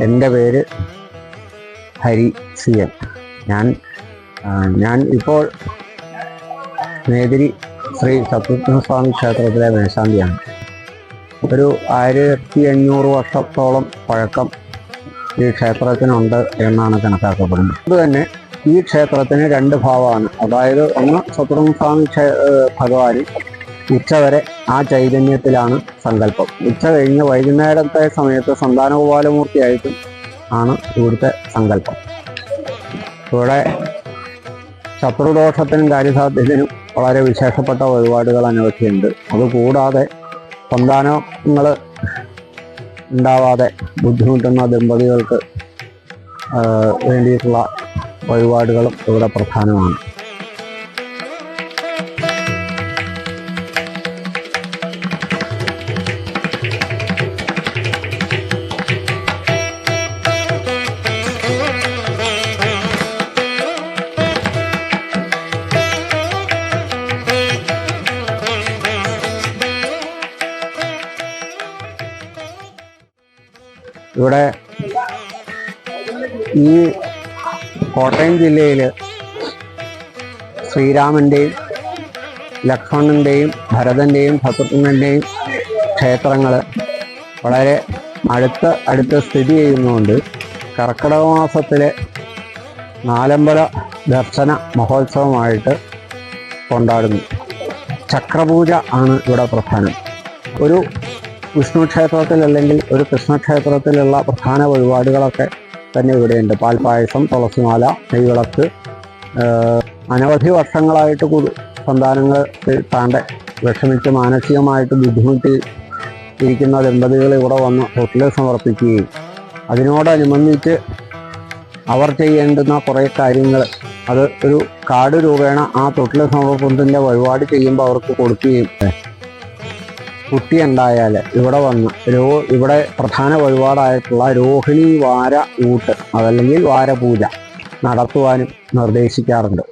എന്റെ പേര് Hari C N ഞാൻ ഞാൻ ഇപ്പോൾ മേതിരി ശ്രീ സത്യസ്വാമി ക്ഷേത്രത്തിലെ മേശാന്തിയാണ്. ഒരു ആയിരത്തി അഞ്ഞൂറ് വർഷത്തോളം പഴക്കം ഈ ക്ഷേത്രത്തിനുണ്ട് എന്നാണ് കണക്കാക്കപ്പെടുന്നത്. അതുതന്നെ ഈ ക്ഷേത്രത്തിന് രണ്ട് ഭാവമാണ്. അതായത് ഒന്ന് സത്യസ്വാമി ക്ഷേ ഭഗവാൻ ഉച്ചവരെ ആ ചൈതന്യത്തിലാണ് സങ്കല്പം. ഉച്ച കഴിഞ്ഞ് വൈകുന്നേരത്തെ സമയത്ത് സന്താനഗോപാലമൂർത്തിയായിട്ടും ആണ് ഇവിടുത്തെ സങ്കല്പം. ഇവിടെ ശത്രുദോഷത്തിനും കാര്യസാധ്യത്തിനും വളരെ വിശേഷപ്പെട്ട വഴിപാടുകൾ അനവധിയുണ്ട്. അതുകൂടാതെ സന്താനങ്ങൾ ഉണ്ടാവാതെ ബുദ്ധിമുട്ടുന്ന ദമ്പതികൾക്ക് വേണ്ടിയിട്ടുള്ള വഴിപാടുകളും ഇവിടെ പ്രധാനമാണ്. ഇവിടെ ഈ കോട്ടയം ജില്ലയിൽ ശ്രീരാമന്റെയും ലക്ഷ്മണന്റെയും ഭരതന്റെയും ശത്രുഘ്നന്റെയും ക്ഷേത്രങ്ങൾ വളരെ അടുത്ത് അടുത്ത് സ്ഥിതി ചെയ്യുന്നതുകൊണ്ട് കർക്കിടക മാസത്തിലെ നാലമ്പല ദർശന മഹോത്സവമായിട്ട് കൊണ്ടാടുന്നു. ചക്രപൂജ ആണ് ഇവിടെ പ്രധാനം. ഒരു വിഷ്ണു ക്ഷേത്രത്തിൽ അല്ലെങ്കിൽ ഒരു കൃഷ്ണക്ഷേത്രത്തിലുള്ള പ്രധാന വഴിപാടുകളൊക്കെ തന്നെ ഇവിടെയുണ്ട്. പാൽപ്പായസം തുളസിമാല നെയ്വിളക്ക് അനവധി വർഷങ്ങളായിട്ട് സന്താനങ്ങൾ താണ്ടെ വിഷമിച്ച് മാനസികമായിട്ട് ബുദ്ധിമുട്ടി ഇരിക്കുന്ന ദമ്പതികൾ ഇവിടെ വന്ന് തൊട്ടിൽ സമർപ്പിക്കുകയും അതിനോടനുബന്ധിച്ച് അവർ ചെയ്യേണ്ടുന്ന കുറേ കാര്യങ്ങൾ അത് ഒരു കാട് രൂപേണ ആ തൊട്ടിൽ സമർപ്പണത്തിന്റെ വഴിപാട് ചെയ്യുമ്പോൾ അവർക്ക് കൊടുക്കുകയും കുട്ടി ഉണ്ടായാൽ ഇവിടെ വന്ന്. രോ ഇവിടെ പ്രധാന വഴിപാടായിട്ടുള്ള രോഹിണി വാര ഊട്ട് അതല്ലെങ്കിൽ വാരപൂജ നടത്തുവാനും നിർദ്ദേശിക്കാറുണ്ട്.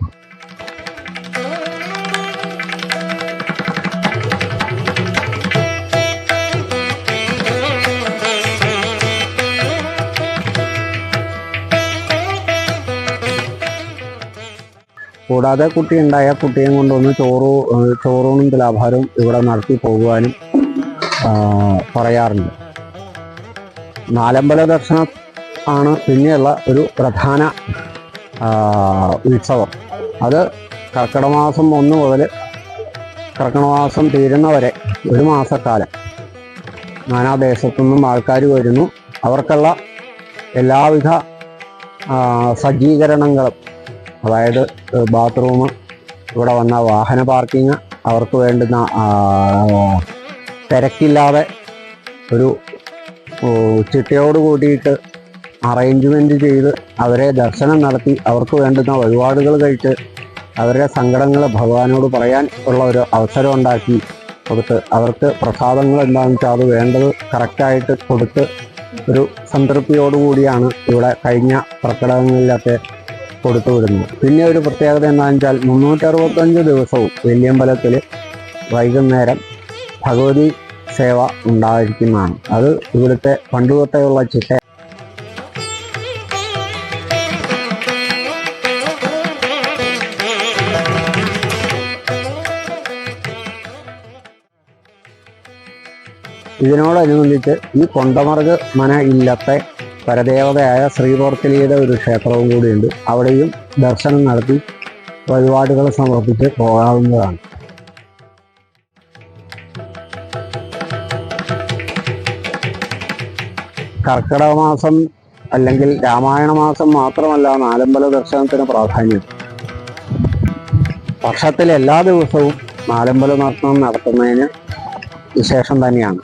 കൂടാതെ കുട്ടി ഉണ്ടായ കുട്ടിയെ കൊണ്ടുവന്ന് ചോറ് ചോറൂണും തുലാഭാരവും ഇവിടെ നടത്തി പോകുവാനും പറയാറുണ്ട്. നാലമ്പല ദർശനം ആണ് പിന്നെയുള്ള ഒരു പ്രധാന ഉത്സവം. അത് കർക്കിടമാസം ഒന്ന് മുതൽ കർക്കിടമാസം തീരുന്നവരെ ഒരു മാസക്കാലം. നാനാദേശത്തു നിന്നും ആൾക്കാർ വരുന്നു. അവർക്കുള്ള എല്ലാവിധ സജ്ജീകരണങ്ങളും അതായത് ബാത്റൂം ഇവിടെ വന്ന വാഹന പാർക്കിങ് അവർക്ക് വേണ്ടുന്ന തിരക്കില്ലാതെ ഒരു ചിട്ടയോട് കൂടിയിട്ട് അറേഞ്ച്മെന്റ് ചെയ്ത് അവരെ ദർശനം നടത്തി അവർക്ക് വേണ്ടുന്ന വഴിപാടുകൾ കഴിച്ച് അവരുടെ സങ്കടങ്ങൾ ഭഗവാനോട് പറയാൻ ഉള്ള ഒരു അവസരം ഉണ്ടാക്കി കൊടുത്ത് അവർക്ക് പ്രസാദങ്ങൾ എന്താണെന്ന് വെച്ചാൽ അത് വേണ്ടത് കറക്റ്റായിട്ട് കൊടുത്ത് ഒരു സംതൃപ്തിയോടുകൂടിയാണ് ഇവിടെ കഴിഞ്ഞ പ്രകടനങ്ങളിലൊക്കെ കൊടുത്തു വിടുന്നത് പിന്നെ ഒരു പ്രത്യേകത എന്താണെന്ന് വെച്ചാൽ മുന്നൂറ്ററുപത്തഞ്ച് ദിവസവും വെല്ലിയമ്പലത്തിൽ വൈകുന്നേരം ഭഗവതി സേവ ഉണ്ടായിരിക്കുന്നതാണ്. അത് ഇവിടുത്തെ പണ്ടുതൊട്ടേയുള്ള ചിട്ട. ഇതിനോടനുബന്ധിച്ച് ഈ കൊണ്ടമർഗ് മന ഇല്ലത്തെ പരദേവതയായ ശ്രീപോർക്കലിയുടെ ഒരു ക്ഷേത്രവും കൂടിയുണ്ട്. അവിടെയും ദർശനം നടത്തി വഴിപാടുകൾ സമർപ്പിച്ച് പോകാവുന്നതാണ്. കർക്കിടക മാസം അല്ലെങ്കിൽ രാമായണ മാസം മാത്രമല്ല നാലമ്പല ദർശനത്തിന് പ്രാധാന്യം. വർഷത്തിലെ എല്ലാ ദിവസവും നാലമ്പല ദർശനം നടത്തുന്നതിന് വിശേഷം തന്നെയാണ്.